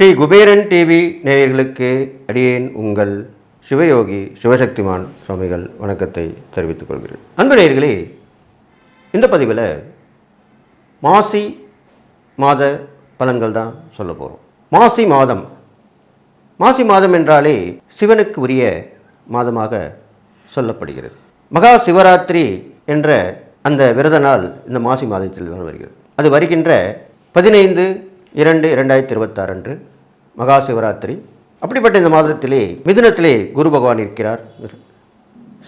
Sri Kuberan TV நேயர்களுக்கு அடியேன் உங்கள் சிவயோகி சிவசக்திமான் சுவாமிகள் வணக்கத்தை தெரிவித்துக் கொள்கிறேன். அன்பு நேயர்களே இந்த பதிவில் மாசி மாத பலன்கள் தான் சொல்ல போகிறோம் மாசி மாதம். மாசி மாதம் என்றாலே சிவனுக்கு உரிய மாதமாக சொல்லப்படுகிறது. மகா சிவராத்திரி என்ற அந்த விரத நாள் இந்த மாசி மாதத்தில் தான் வருகிறது. அது வருகின்ற பதினைந்து இரண்டு இரண்டாயிரத்தி இருபத்தாறு அன்று மகா சிவராத்திரி அப்படிப்பட்ட இந்த மாதத்திலே மிதுனத்திலே குரு பகவான் இருக்கிறார்.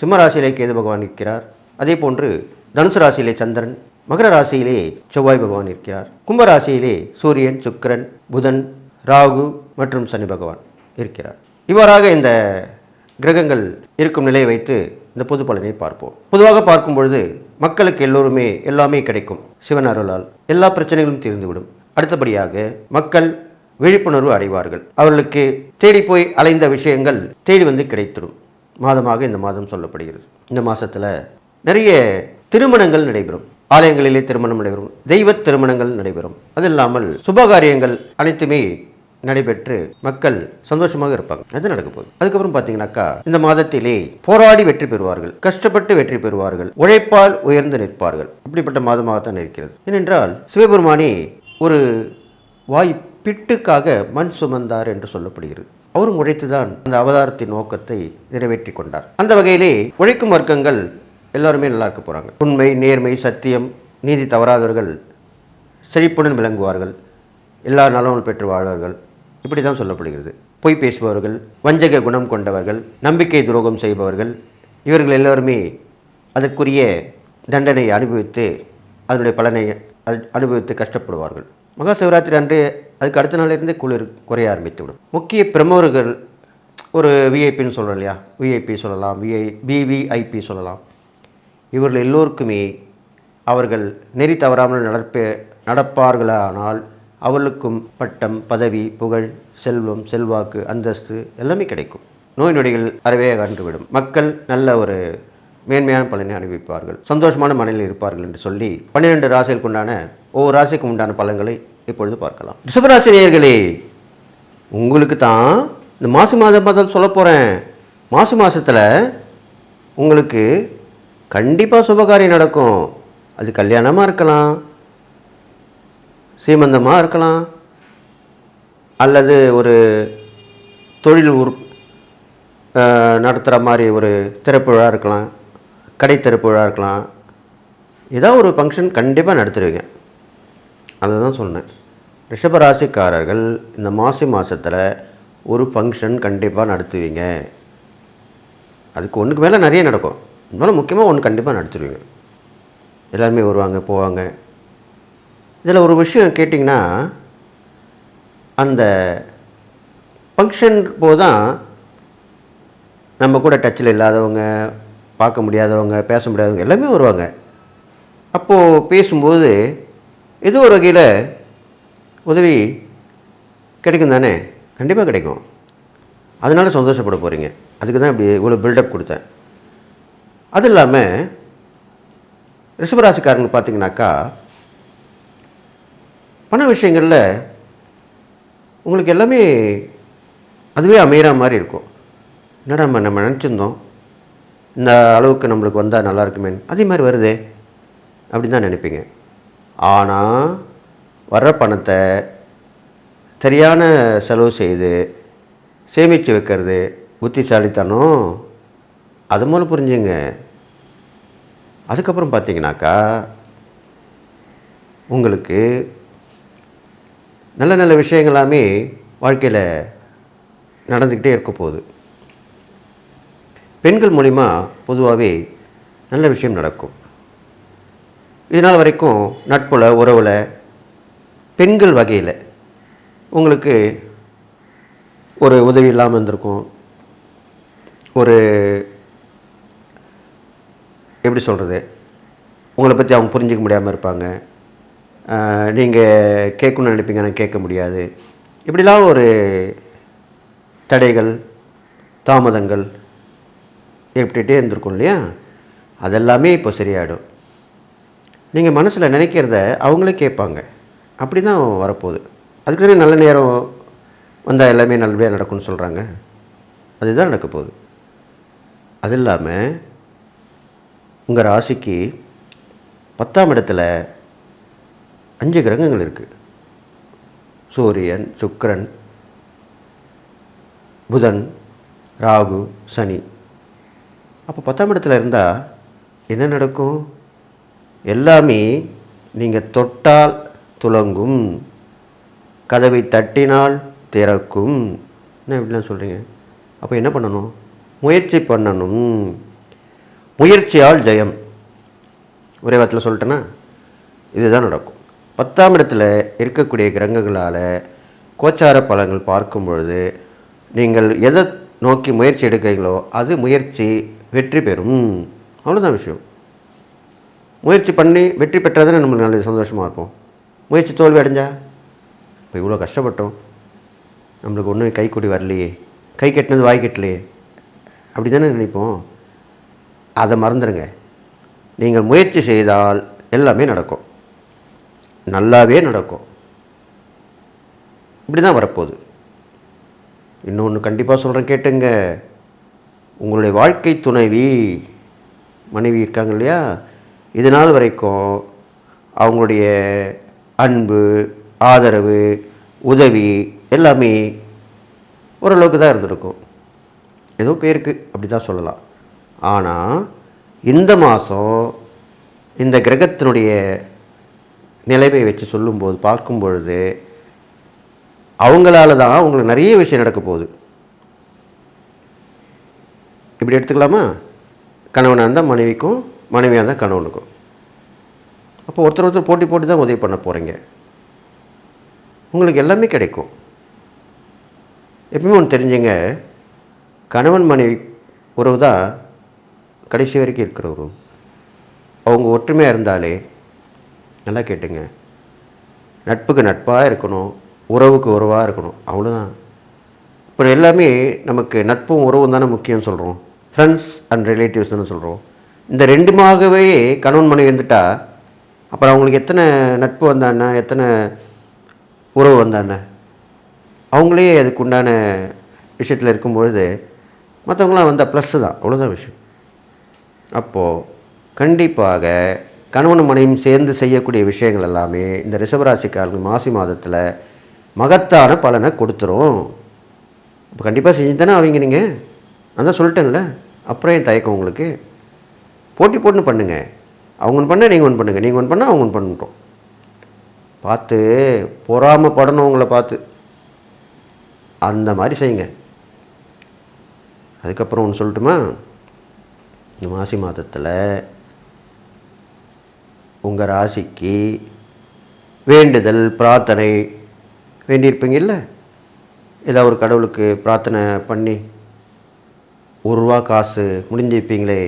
சிம்மராசியிலே கேது பகவான் இருக்கிறார். அதே போன்று தனுசு ராசியிலே சந்திரன் மகர ராசியிலே செவ்வாய் பகவான் இருக்கிறார். கும்பராசியிலே சூரியன் சுக்கிரன் புதன் ராகு மற்றும் சனி பகவான் இருக்கிறார். இவ்வாறாக இந்த கிரகங்கள் இருக்கும் நிலையை வைத்து இந்த பொது பலனை பார்ப்போம். பொதுவாக பார்க்கும் பொழுது மக்களுக்கு எல்லோருமே எல்லாமே கிடைக்கும் சிவன் அருளால். எல்லா பிரச்சனைகளும் தீர்ந்துவிடும். அடுத்தபடியாக மக்கள் விழிப்புணர்வு அடைவார்கள். அவர்களுக்கு தேடி போய் அலைந்த விஷயங்கள் தேடி வந்து கிடைத்திடும். மாதமாக இந்த மாதம் சொல்லப்படுகிறது. இந்த மாதத்தில் நிறைய திருமணங்கள் நடைபெறும். ஆலயங்களிலே திருமணம் நடைபெறும். தெய்வ திருமணங்கள் நடைபெறும். அது இல்லாமல் சுபகாரியங்கள் அனைத்துமே நடைபெற்று மக்கள் சந்தோஷமாக இருப்பாங்க. அது நடக்க போகுது. அதுக்கப்புறம் பார்த்தீங்கன்னாக்கா இந்த மாதத்திலே போராடி வெற்றி பெறுவார்கள். கஷ்டப்பட்டு வெற்றி பெறுவார்கள். உழைப்பால் உயர்ந்து நிற்பார்கள். அப்படிப்பட்ட மாதமாகத்தான் இருக்கிறது. ஏனென்றால் சிவபெருமானே ஒரு வாய் பிட்டுக்காக மண் சுமந்தார் என்று சொல்லப்படுகிறது. அவரும் உழைத்துதான் அந்த அவதாரத்தின் நோக்கத்தை நிறைவேற்றி கொண்டார். அந்த வகையிலே உழைக்கும் வர்க்கங்கள் எல்லாருமே நல்லா இருக்க போகிறாங்க உண்மை நேர்மை சத்தியம் நீதி தவறாதவர்கள் செழிப்புடன் விளங்குவார்கள். எல்லா நலமும் பெற்று வாழ்வார்கள் இப்படி தான் சொல்லப்படுகிறது. பொய் பேசுபவர்கள் வஞ்சக குணம் கொண்டவர்கள் நம்பிக்கை துரோகம் செய்பவர்கள் இவர்கள் எல்லோருமே அதற்குரிய தண்டனை அனுபவித்து அதனுடைய பலனை அனுபவித்து கஷ்டப்படுவார்கள். மகா சிவராத்திரி அன்று அதுக்கு அடுத்த நாளிலிருந்து குளிர் குறைய ஆரம்பித்துவிடும். முக்கிய பிரமுகர்கள் ஒரு விஐபின்னு சொல்கிறோம் இல்லையா? விஐபி சொல்லலாம் விஐ பிவிஐபி சொல்லலாம். இவர்கள் எல்லோருக்குமே அவர்கள் நெறி தவறாமல் நடப்ப நடப்பார்களானால் அவளுக்கும் பட்டம் பதவி புகழ் செல்வம் செல்வாக்கு அந்தஸ்து எல்லாமே கிடைக்கும். நோய் நொடிகள் அறவே அகன்றுவிடும். மக்கள் நல்ல ஒரு மேன்மையான பலனை அனுபவிப்பார்கள். சந்தோஷமான மனநிலை இருப்பார்கள் என்று சொல்லி பன்னிரெண்டு ராசிகளுக்கு உண்டான ஒவ்வொரு ராசிக்கும் உண்டான பலன்களை இப்பொழுது பார்க்கலாம். ரிசபராசிரியர்களே உங்களுக்கு தான் இந்த மாசி மாதம் பதில் சொல்ல போகிறேன் மாசி மாதத்தில் உங்களுக்கு கண்டிப்பாக சுபகாரியம் நடக்கும். அது கல்யாணமாக இருக்கலாம். சீமந்தமாக இருக்கலாம். அல்லது ஒரு தொழில் உரு நடத்துகிற மாதிரி ஒரு திறப்புழா இருக்கலாம். கடை திறப்புழா இருக்கலாம். ஏதோ ஒரு ஃபங்க்ஷன் கண்டிப்பாக நடத்துருவீங்க அதை தான் சொன்னேன். ரிஷபராசிக்காரர்கள் இந்த மாசி மாதத்தில் ஒரு ஃபங்க்ஷன் கண்டிப்பாக நடத்துவீங்க. அதுக்கு ஒன்றுக்கு மேலே நிறைய நடக்கும். இருந்தாலும் முக்கியமாக ஒன்று கண்டிப்பாக நடத்துருவீங்க எல்லாருமே வருவாங்க போவாங்க. இதில் ஒரு விஷயம் கேட்டிங்கன்னா அந்த ஃபங்க்ஷன் போது தான் நம்ம கூட டச்சில் இல்லாதவங்க பார்க்க முடியாதவங்க பேச முடியாதவங்க எல்லாமே வருவாங்க. அப்போது பேசும்போது ஏதோ ஒரு வகையில் உதவி கிடைக்கும் தானே? கண்டிப்பாக கிடைக்கும். அதனால் சந்தோஷப்பட போகிறீங்க அதுக்கு தான் இப்படி இவ்வளோ பில்டப் கொடுத்தேன். அது இல்லாமல் ரிஷபராசிக்காரங்க பார்த்தீங்கன்னாக்கா பண விஷயங்களில் உங்களுக்கு எல்லாமே அதுவே அமையிற மாதிரி இருக்கும். என்னடா நம்ம நம்ம நினச்சிருந்தோம். இந்த அளவுக்கு நம்மளுக்கு வந்தால் நல்லா இருக்குமே. அதே மாதிரி வருதே அப்படின்னு தான் நினைப்பீங்க. ஆனால் வர்ற பணத்தை சரியான செலவு செய்து சேமித்து வைக்கிறது புத்திசாலித்தனம் அது மூலம் புரிஞ்சுங்க. அதுக்கப்புறம் பார்த்தீங்கன்னாக்கா உங்களுக்கு நல்ல நல்ல விஷயங்களாமே வாழ்க்கையில் நடந்துக்கிட்டே இருக்க போகுது. பெண்கள் மூலிமா பொதுவாகவே நல்ல விஷயம் நடக்கும். இதனால் வரைக்கும் நட்புல உறவில் பெண்கள் வகையில் உங்களுக்கு ஒரு உதவி இல்லாமல் இருந்திருக்கும். ஒரு எப்படி சொல்கிறது உங்களை பற்றி அவங்க புரிஞ்சிக்க முடியாமல் இருப்பாங்க. நீங்கள் கேட்கணும்னு நினைப்பீங்க ஆனால் கேட்க முடியாது. இப்படிலாம் ஒரு தடைகள் தாமதங்கள் ஏற்பட்டுகிட்டே இருந்திருக்கும் இல்லையா? அதெல்லாமே இப்போ சரியாயிடும். நீங்கள் மனசில் நினைக்கிறத அவங்களே கேட்பாங்க. அப்படி தான் வரப்போகுது. அதுக்கு தானே நல்ல நேரம் வந்தால் எல்லாமே நல்லபடியாக நடக்கும்னு சொல்கிறாங்க அதுதான் நடக்க போகுது. அது இல்லாமல் உங்கள் ராசிக்கு பத்தாம் இடத்துல அஞ்சு கிரகங்கள் இருக்குது சூரியன் சுக்கரன் புதன் ராகு சனி. அப்போ பத்தாம் இடத்துல இருந்தால் என்ன நடக்கும்? எல்லாமே நீங்கள் தொட்டால் துலங்கும் கதவை தட்டினால் திறக்கும். என்ன இப்படிலாம் சொல்கிறீங்க அப்போ என்ன பண்ணணும்? முயற்சி பண்ணணும். முயற்சியால் ஜெயம். ஒரே வாரத்தில் சொல்லிட்டேன்னா இதுதான் நடக்கும். பத்தாம் இடத்துல இருக்கக்கூடிய கிரகங்களால் கோச்சார பலங்கள் பார்க்கும் பொழுது நீங்கள் எதை நோக்கி முயற்சி எடுக்கிறீங்களோ அது முயற்சி வெற்றி பெறும். அவ்வளோதான் விஷயம். முயற்சி பண்ணி வெற்றி பெற்றாதானே நம்மளுக்கு நல்ல சந்தோஷமாக இருப்போம். முயற்சி தோல்வி அடைஞ்சா? இப்போ இவ்வளோ கஷ்டப்பட்டோம். நம்மளுக்கு ஒன்றும் கைக்கூடி வரலையே. கை கட்டினது வாய் கட்டலையே. அப்படி தானே நினைப்போம். அதை மறந்துடுங்க நீங்கள் முயற்சி செய்தால் எல்லாமே நடக்கும். நல்லாவே நடக்கும். இப்படி தான் வரப்போகுது. இன்னொன்று கண்டிப்பாக சொல்கிறேன் கேட்டுங்க. உங்களுடைய வாழ்க்கை துணைவி மனைவி இருக்காங்க இல்லையா? இது நாள் வரைக்கும் அவங்களுடைய அன்பு ஆதரவு உதவி எல்லாமே ஓரளவுக்கு தான் இருந்திருக்கும். ஏதோ பேருக்கு அப்படி தான் சொல்லலாம். ஆனால் இந்த மாதம் இந்த கிரகத்தினுடைய நிலைமை வச்சு சொல்லும்போது பார்க்கும் பொழுது அவங்களால தான் அவங்களுக்கு நிறைய விஷயம் நடக்க போகுது. இப்படி எடுத்துக்கலாமா? கணவனாக இருந்தால் மனைவிக்கும் மனைவியாக இருந்தால் கணவனுக்கும். அப்போ ஒருத்தர் ஒருத்தர் போட்டி போட்டு தான் உதவி பண்ண போகிறீங்க உங்களுக்கு எல்லாமே கிடைக்கும். எப்பவுமே ஒன்று தெரிஞ்சுங்க கணவன் மனைவி உறவு தான் கடைசி வரைக்கும் இருக்கிற உறவு. அவங்க ஒற்றுமையாக இருந்தாலே நல்லா கேட்டுங்க. நட்புக்கு நட்பாக இருக்கணும் உறவுக்கு உறவாக இருக்கணும் அவ்வளோதான் இப்போ எல்லாமே நமக்கு நட்பும் உறவும் தானே முக்கியம் சொல்கிறோம் ஃப்ரெண்ட்ஸ் அண்ட் ரிலேட்டிவ்ஸ் தானே சொல்கிறோம் இந்த ரெண்டுமாகவே கணவன் மனைவி வந்துட்டா அப்புறம் அவங்களுக்கு எத்தனை நட்பு வந்தாண்ணா எத்தனை உறவு வந்தாண்ணே அவங்களே அதுக்கு உண்டான விஷயத்தில் இருக்கும்பொழுது மற்றவங்களாம் வந்தால் ப்ளஸ்ஸு தான் அவ்வளோதான் விஷயம். அப்போது கண்டிப்பாக கணவனும் மனைவியும் சேர்ந்து செய்யக்கூடிய விஷயங்கள் எல்லாமே இந்த ரிஷபராசிக்காரங்க மாசி மாதத்தில் மகத்தான பலனை கொடுத்துரும். இப்போ கண்டிப்பாக செஞ்சு தானே அவங்க நீங்கள் நான் தான் சொல்லிட்டேன்ல. அப்புறம் ஏன் தயக்கம் உங்களுக்கு? போட்டி போட்டுன்னு பண்ணுங்கள் அவங்க ஒன்று பண்ண நீங்கள் ஒன்று பண்ணுங்கள் நீங்கள் ஒன்று பண்ணால் அவங்க ஒன்று பண்ணிட்டோம். பார்த்து பொறாமப்படணும் உங்களை பார்த்து. அந்த மாதிரி செய்யுங்க. அதுக்கப்புறம் ஒன்று சொல்லட்டுமா? இந்த மாசி மாதத்தில் உங்கள் ராசிக்கு வேண்டுதல் பிரார்த்தனை வேண்டியிருப்பீங்கல்ல ஏதாவது ஒரு கடவுளுக்கு பிரார்த்தனை பண்ணி ஒரு ரூபா காசு முடிஞ்சிருப்பீங்களே?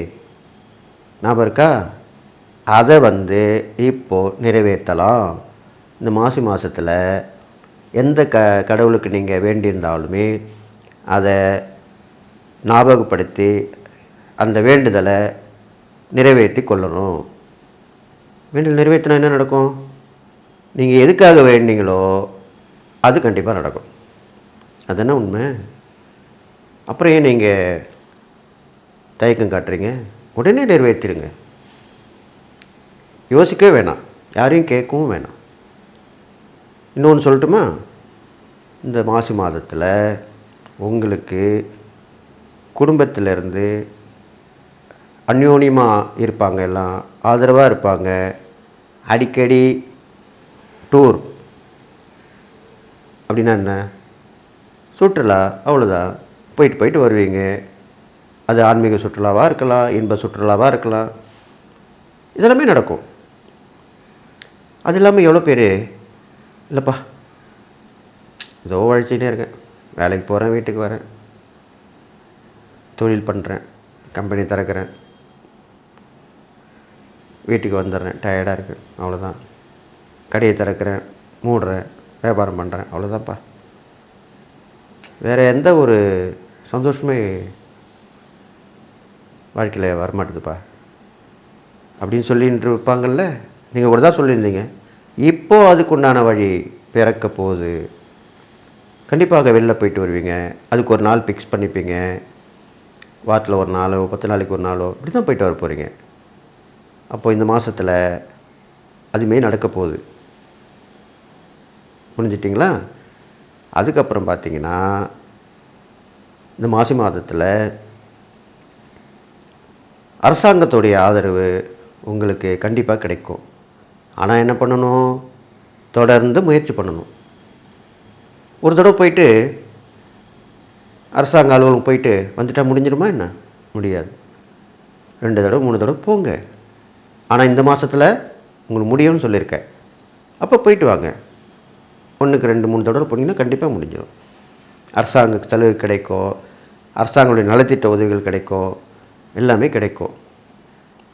ஞாபகம் இருக்கா? அதை வந்து இப்போது நிறைவேற்றலாம். இந்த மாசி மாதத்தில் எந்த க கடவுளுக்கு நீங்கள் வேண்டியிருந்தாலுமே அதை ஞாபகப்படுத்தி அந்த வேண்டுதலை நிறைவேற்றி கொள்ளணும். வேண்டுதல் நிறைவேற்றினா என்ன நடக்கும்? நீங்கள் எதுக்காக வேண்டிங்களோ அது கண்டிப்பாக நடக்கும். அதுதானே உண்மை? அப்புறம் ஏன் நீங்கள் தயக்கம் காட்டுறீங்க? உடனே நிறைவேற்றிடுங்க யோசிக்கவே வேணாம். யாரையும் கேட்கவும் வேணாம். இன்னொன்று சொல்லட்டுமா? இந்த மாசி மாதத்தில் உங்களுக்கு குடும்பத்திலேருந்து அந்யோன்யமாக இருப்பாங்க எல்லாம் ஆதரவாக இருப்பாங்க. அடிக்கடி டூர் அப்படின்னா என்ன? சுற்றுலா அவ்வளோதான் போயிட்டு போயிட்டு வருவீங்க. அது ஆன்மீக சுற்றுலாவாக இருக்கலாம் இன்ப சுற்றுலாவாக இருக்கலாம். இதெல்லாமே நடக்கும். அது இல்லாமல் எவ்வளோ பேர் இல்லைப்பா ஏதோ உழைச்சிட்டே இருக்கேன். வேலைக்கு போகிறேன் வீட்டுக்கு வரேன். தொழில் பண்ணுறேன் கம்பெனி திறக்கிறேன். வீட்டுக்கு வந்துடுறேன். டயர்டாக இருக்குது அவ்வளோதான் கடையை திறக்கிறேன். மூடுறேன். வியாபாரம் பண்ணுறேன் அவ்வளோதான்ப்பா வேறு எந்த ஒரு சந்தோஷமே வாழ்க்கையில் வரமாட்டுதுப்பா. அப்படின்னு சொல்லிட்டு இருப்பாங்கல்ல? நீங்கள் கூட தான் சொல்லியிருந்தீங்க. இப்போ அதுக்குண்டான வழி பிறக்க போகுது. கண்டிப்பாக வெளில போயிட்டு வருவீங்க. அதுக்கு ஒரு நாள் ஃபிக்ஸ் பண்ணிப்பீங்க. வாரத்தில் ஒரு நாளோ பத்து நாளைக்கு ஒரு நாளோ இப்படி தான் போயிட்டு வர போகிறீங்க அப்போ இந்த மாதத்தில் அதுமே நடக்க போகுது. புரிஞ்சிட்டிங்களா? அதுக்கப்புறம் பார்த்தீங்கன்னா இந்த மாசி மாதத்தில் அரசாங்கத்துடைய ஆதரவு உங்களுக்கு கண்டிப்பாக கிடைக்கும். ஆனால் என்ன பண்ணணும்? தொடர்ந்து முயற்சி பண்ணணும். ஒரு தடவை போயிட்டு அரசாங்க அலுவலகம் போயிட்டு வந்துட்டா முடிஞ்சிருமா என்ன? முடியாது. ரெண்டு தடவை மூணு தடவை போங்க. ஆனால் இந்த மாதத்தில் உங்களுக்கு முடியும்னு சொல்லியிருக்கேன். அப்போ போயிட்டு வாங்க. ஒன்றுக்கு ரெண்டு மூணு தடவை போனீங்கன்னா கண்டிப்பாக முடிஞ்சிடும். அரசாங்க சலுகை கிடைக்கும். அரசாங்களுடைய நலத்திட்ட உதவிகள் கிடைக்கும். எல்லாமே கிடைக்கும்.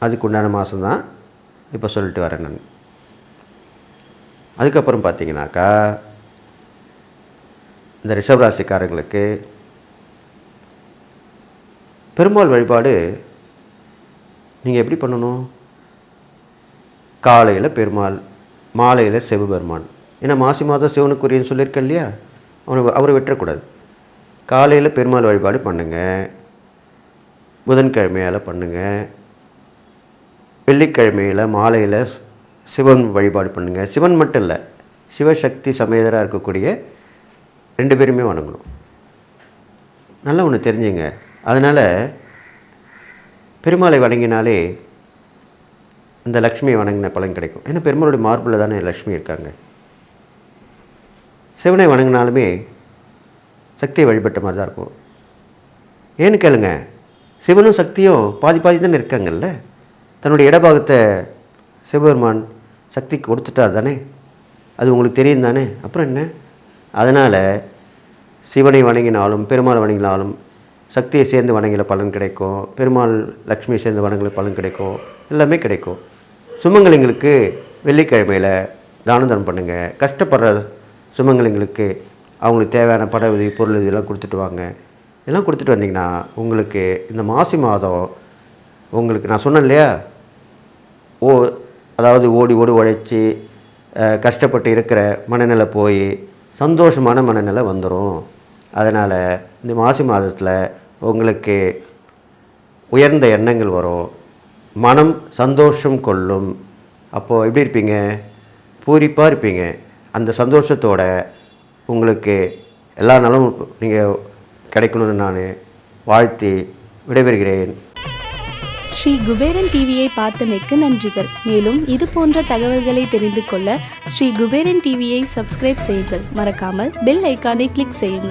அதுக்கு உண்டான மாதம் தான் இப்போ சொல்லிட்டு வரேன் நான். அதுக்கப்புறம் பார்த்தீங்கன்னாக்கா இந்த ரிஷபராசிக்காரங்களுக்கு பெருமாள் வழிபாடு நீங்கள் எப்படி பண்ணணும்? காலையில் பெருமாள் மாலையில் சிவபெருமான் ஏன்னா மாசி மாதம் சிவனுக்குரியன்னு சொல்லியிருக்கேன் இல்லையா? அவனை அவரை விட்டுறக்கூடாது காலையில் பெருமாள் வழிபாடு பண்ணுங்கள் புதன்கிழமையால் பண்ணுங்கள் வெள்ளிக்கிழமையில் மாலையில் சிவன் வழிபாடு பண்ணுங்கள் சிவன் மட்டும் இல்லை சிவசக்தி சமேதராக இருக்கக்கூடிய ரெண்டு பேருமே வணங்கணும். நல்லா ஒன்று தெரிஞ்சுங்க. அதனால் பெருமாளை வணங்கினாலே இந்த லக்ஷ்மியை வணங்கின பலன் கிடைக்கும். ஏன்னா பெருமாளுடைய மார்பில் தானே லக்ஷ்மி இருக்காங்க. சிவனை வணங்கினாலுமே சக்தியை வழிபட்ட மாதிரி தான் இருக்கும். ஏன்னு கேளுங்க சிவனும் சக்தியும் பாதி பாதி தானே இருக்காங்கல்ல? தன்னுடைய இடபாகத்தை சிவபெருமான் சக்திக்கு கொடுத்துட்டா தானே? அது உங்களுக்கு தெரியும் தானே? அப்புறம் என்ன? அதனால் சிவனை வணங்கினாலும் பெருமாள் வணங்கினாலும் சக்தியை சேர்ந்து வணங்கின பலன் கிடைக்கும். பெருமாள் லக்ஷ்மியை சேர்ந்து வணங்கின பலன் கிடைக்கும். எல்லாமே கிடைக்கும். சுமங்கலிங்களுக்கு வெள்ளிக்கிழமையில் தான தர்மம் பண்ணுங்கள் கஷ்டப்படுற சுமங்கலிங்களுக்கு அவங்களுக்கு தேவையான பட உதவி பொருள் இதெல்லாம் கொடுத்துட்டு வாங்க. இதெல்லாம் கொடுத்துட்டு வந்தீங்கன்னா உங்களுக்கு இந்த மாசி மாதம் உங்களுக்கு நான் சொன்னேன் இல்லையா? ஓ அதாவது ஓடி ஓடி உழைச்சி கஷ்டப்பட்டு இருக்கிற மனநிலை போய் சந்தோஷமான மனநிலை வந்துடும் அதனால் இந்த மாசி மாதத்தில் உங்களுக்கு உயர்ந்த எண்ணங்கள் வரும். மனம் சந்தோஷம் கொள்ளும். அப்போது எப்படி இருப்பீங்க? பூரிப்பாக இருப்பீங்க. அந்த சந்தோஷத்தோட உங்களுக்கு எல்லா நாளும் நீங்கள் கிடைக்கணும்னு நான் வாழ்த்தி விடைபெறுகிறேன். ஸ்ரீ குபேரன் டிவியை பார்த்தமைக்கு நன்றிகள். மேலும் இது போன்ற தகவல்களை தெரிந்து கொள்ள ஸ்ரீ குபேரன் டிவியை சப்ஸ்கிரைப் செய்யுங்கள். மறக்காமல் பெல் ஐக்கானை கிளிக் செய்யுங்கள்.